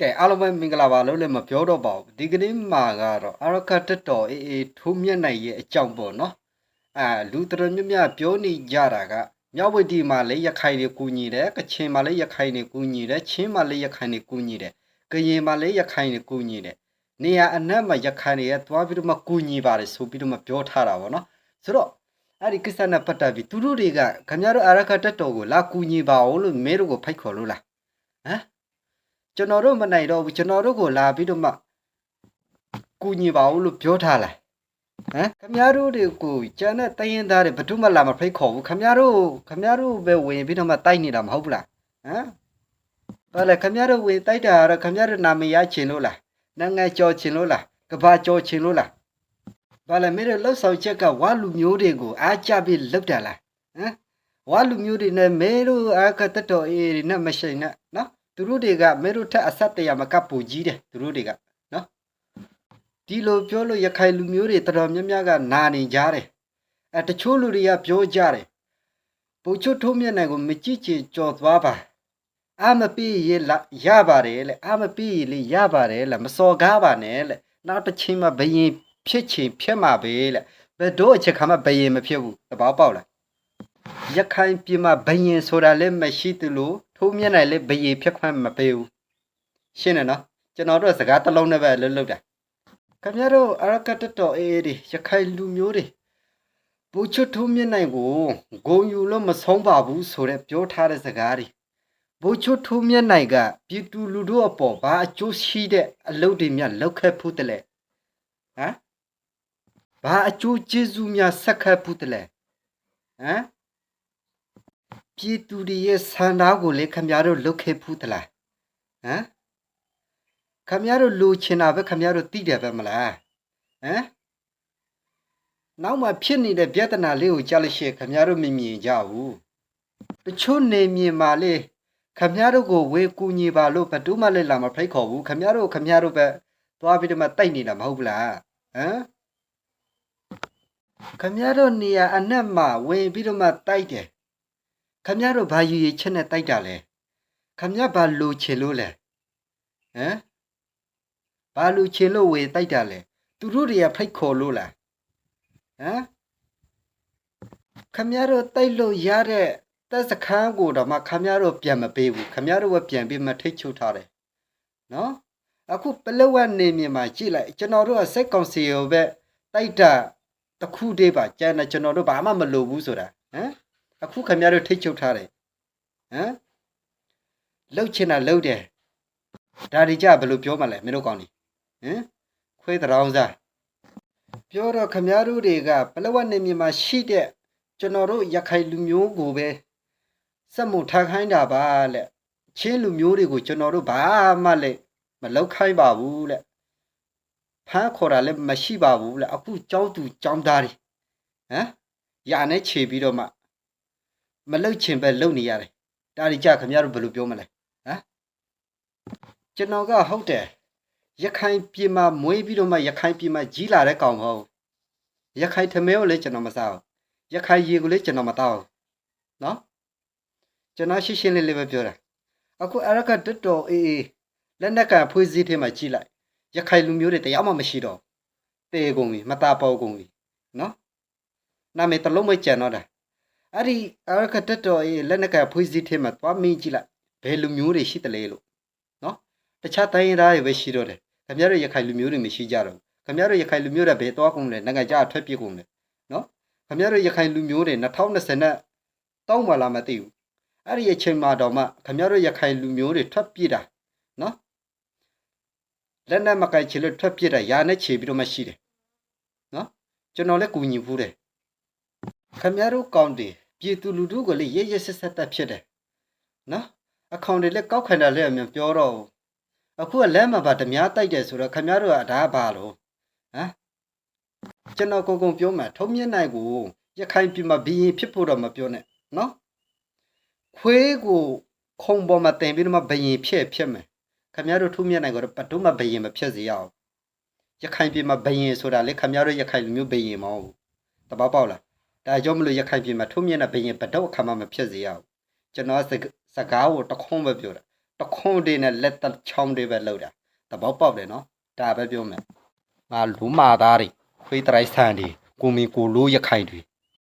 ကဲအားလုံးပဲမင်္ဂလာပါလို့လည်းမပြောတော့ပါဘူးဒီကနေ့မှာကတော့အရကတက်တော်အေးအေးထိုးမျက်နှာရဲ့အကြောင်းပေါ့နော်အာလူတော်များများပြောနေကြတာကမြောက်ဝတီမှာလည်းရခိုင်တွေကူညီတယ်ကချင်မှာလည်းရခိုင်တွေကူညီတယ်ချင်းမှာလည်းရခိုင်တွေကူညီတယ်ကရင်မှာလည်းရခိုင်တွေကူညီတယ်နေရာအနှံ့မှာရခိုင်တွေကသွားပြီးတော့မှကူညီပါတယ်ဆိုပြီးတော့မှပြောထားတာပေါ့နော်ဆိုတော့အဲ့ဒီကိစ္စနဲ့ပတ်သက်ပြီးသူတို့တွေကခင်ဗျားတို့အရကတက်တော်ကိုလာကူညီပါအောင်လို့မဲတို့ကိုဖိတ်ခေါ်လို့လားဟမ် ကျွန်တော်တို့မနိုင်တော့ဘူးကျွန်တော်တို့ကိုလာပြီးတော့မှကူညီပါဦးလို့ပြောထားလိုက်ဟမ်ခမရတို့တွေကိုကျန်တဲ့တရင်သားတွေဘယ်သူမှလာမဖိတ်ခေါ်ဘူးခမရတို့ခမရတို့ပဲဝင်ပြီးတော့မှတိုက်နေတာမဟုတ်ဘူးလားဟမ်ဘာလဲခမရတို့ဝင်တိုက်တာကတော့ခမရတို့နာမည်ရချင်လို့လားနိုင်ငံကျော်ချင်လို့လားကဘာကျော်ချင်လို့လားဘာလဲမင်းတို့လှုပ်ဆောင်ချက်ကဝါလူမျိုးတွေကိုအားကြပြီးလှုပ်တာလားဟမ်ဝါလူမျိုးတွေနဲ့မဲတို့အားကတတော်အေးတွေနဲ့မရှိနဲ့နော် သူတို့တွေကမဲတို့ထက်အဆက်တရမကပူကြီးတယ်သူတို့တွေကနော်ဒီလိုပြောလို့ရခိုင်လူမျိုးတွေတော်တော်များများကနာနေကြတယ်အဲတချို့လူတွေကပြောကြတယ်ပူချွတ်ထုံးမျက်နှာကိုမကြည့်ချင်ကြော်သွားပါအာမပီးရလာရပါတယ်လေအာမပီးလေရပါတယ်လေမစော်ကားပါနဲ့လေနောက်တစ်ချိန်မှဘယင်ဖြစ်ချင်ဖြစ်မှာပဲလေဘယ်တော့အချက်ခါမှဘယင်မဖြစ်ဘူးတဘောပေါက်လား ရခိုင်ပြည်မှာဘယင်ဆိုတာလည်းမရှိသလိုထိုးမျက်နှာလည်းဘယင်ဖြစ်ခွင့်မပေးဘူးရှင်းတယ်နော်ကျွန်တော်တို့စကားတစ်လုံးနဲ့ပဲလှုပ်လှုပ်တာခင်ဗျားတို့အရကတတော်အေးတွေရခိုင်လူမျိုးတွေဘူချွတ်ထိုးမျက်နှာကိုဂုံယူလို့မဆုံးပါဘူးဆိုတဲ့ပြောထားတဲ့စကားတွေဘူချွတ်ထိုးမျက်နှာကပြည်သူလူထုအပေါ်ဘာအကျိုးရှိတဲ့အလုပ်တွေများလုပ်ခဲ့ဖို့တလဲဟမ်ဘာအကျိုးကျေးဇူးများဆက်ခဲ့ဖို့တလဲဟမ် ပြည်သူတွေရဲ့ဆန္ဒကိုလေခမရတို့လုတ်ခဲ့ဖူးသလားဟမ်ခမရတို့လူချင်တာပဲခမရတို့သိတယ်ပဲမလားဟမ်နောက်မှဖြစ်နေတဲ့ပြဿနာလေးကိုကြားလို့ရှိရင်ခမရတို့မမြင်ကြဘူးတချို့နေမြင်ပါလေခမရတို့ကိုဝေကူညီပါလို့ဘယ်သူမှလည်းလာမဖိတ်ခေါ်ဘူးခမရတို့ခမရတို့ပဲသွားပြီးတော့မှတိုက်နေတာမဟုတ်ဘူးလားဟမ်ခမရတို့နေရာအနှက်မှာဝင်ပြီးတော့မှတိုက်တယ် ခမရတို့ဘာယူရချက်နဲ့တိုက်တာလဲခမရဘာလူချင်လို့လဲဟမ်ဘာလူချင်လို့ဝေတိုက်တာလဲသူတို့တွေကဖိတ်ခေါ်လို့လားဟမ်ခမရတို့တိုက်လို့ရတဲ့တက်စခန်းကိုတော့မှခမရတို့ပြန်မပေးဘူးခမရတို့ကပြန်ပြီးမထိတ်ချုပ်ထားတယ်နော်အခုပလဝတ်နေမြေမှာကြည့်လိုက်ကျွန်တော်တို့ကစိတ်ကောင်စီကိုပဲတိုက်တာတစ်ခုတည်းပါကျန်တဲ့ကျွန်တော်တို့ဘာမှမလုပ်ဘူးဆိုတာဟမ် အခုခင်ဗျားတို့ထိတ်ချုပ်ထားတယ်ဟမ်လှုပ်ချင်တာလှုပ်တယ်ဒါဒီကြဘယ်လိုပြောမှလဲမင်းတို့ကောင်းနေဟမ်ခွေးတောင်စားပြောတော့ခင်ဗျားတို့တွေကပလဝတ်နေမြေမှာရှိတဲ့ကျွန်တော်တို့ရခိုင်လူမျိုးကိုပဲစက်မှုထားခိုင်းတာပါလက်ချင်းလူမျိုးတွေကိုကျွန်တော်တို့ဘာမှလည်းမလောက်ခိုင်းပါဘူးလက်ဖမ်းခေါ်တာလည်းမရှိပါဘူးလက်အခုကြောင်းသူကြောင်းသားတွေဟမ်ရာနဲ့ခြေပြီးတော့မှ မလုတ်ချင်ပဲလုတ်နေရတယ်ဒါဒီကြခင်ဗျားတို့ဘယ်လိုပြောမလဲဟမ်ကျွန်တော်ကဟုတ်တယ်ရခိုင်ပြည်မှာမွေးပြီးတော့မှရခိုင်ပြည်မှာကြီးလာတဲ့ကောင်မဟုတ်ဘူးရခိုင်ထမဲကိုလည်းကျွန်တော်မစားဘူးရခိုင်ရေကိုလည်းကျွန်တော်မတောက်ဘူးနော်ကျွန်တော်ရှင်းရှင်းလေးလေးပဲပြောတာအခုအရကတက်တော်အေးအေးလက်နက်ကဖွေးစည်းထဲမှာကြီးလိုက်ရခိုင်လူမျိုးတွေတရားမှမရှိတော့တေကုန်ပြီမตาပေါ်ကုန်ပြီနော်နာမည်တစ်လုံးမကြံတော့တာ အဲ့ဒီအရကတက်တော်ရေးလက်နက်ကဖွေးစည်းထဲမှာသွားမင်းကြည့်လိုက်ဘယ်လူမျိုးတွေရှိတလဲလို့နော်တခြားတိုင်းရင်းသားတွေပဲရှိတော့တယ်ခင်ဗျားတို့ရခိုင်လူမျိုးတွေမရှိကြတော့ဘူးခင်ဗျားတို့ရခိုင်လူမျိုးတွေဘယ်သွားကုန်လဲနိုင်ငံခြားထွက်ပြေးကုန်လဲနော်ခင်ဗျားတို့ရခိုင်လူမျိုးတွေ2020နဲ့တောင်းမှလာမသိဘူးအဲ့ဒီအချိန်မှာတော့မှခင်ဗျားတို့ရခိုင်လူမျိုးတွေထွက်ပြေးတာနော်လက်နက်မကိုင်ချင်လို့ထွက်ပြေးတာယာနဲ့ခြေပြီးတော့မှရှိတယ်နော်ကျွန်တော်လည်းကူညီဘူးတယ်ခမရတို့ကောင်းတယ် ပြည်သူလူထုကလည်းရရဆက်ဆက်တက်ဖြစ်တယ်နော်အခေါင်တွေလည်းကောက်ခံတာလည်းအမြန်ပြောတော့ဘူးအခုကလက်မှာပါဓမြတိုက်တယ်ဆိုတော့ခမရတို့ကဒါပါလို့ဟမ်ကျွန်တော်ကိုကုံပြောမှထုံးမြင့်နိုင်ကိုရခိုင်ပြည်မှာဘီရင်ဖြစ်ဖို့တော့မပြောနဲ့နော်ခွေးကိုခုံပေါ်မှာတင်ပြီးတော့မှဘယင်ဖြစ်ဖြစ်မယ်ခမရတို့ထုံးမြင့်နိုင်ကတော့ဘတ်တော့မှဘယင်မဖြစ်စေရအောင်ရခိုင်ပြည်မှာဘယင်ဆိုတာလေခမရတို့ရခိုင်လူမျိုးဘယင်မဟုတ်ဘူးတပတ်ပေါက်လား ဒါကြောင့်မလို့ရခိုင်ပြည်မှာထုံးမြင့်တဲ့ဘရင်ဘတော့အခါမှမဖြစ်စေရဘူးကျွန်တော်စကစကားကိုတခုံးပဲပြောတာတခွန်းတွေနဲ့လက်တစ်ချောင်းတွေပဲလောက်တာသဘောပေါက်တယ်နော်ဒါပဲပြောမယ်ငါလူမာသားတွေခွေးတရိုက်ဆန်တွေကိုမီကိုလိုးရခိုင်တွေ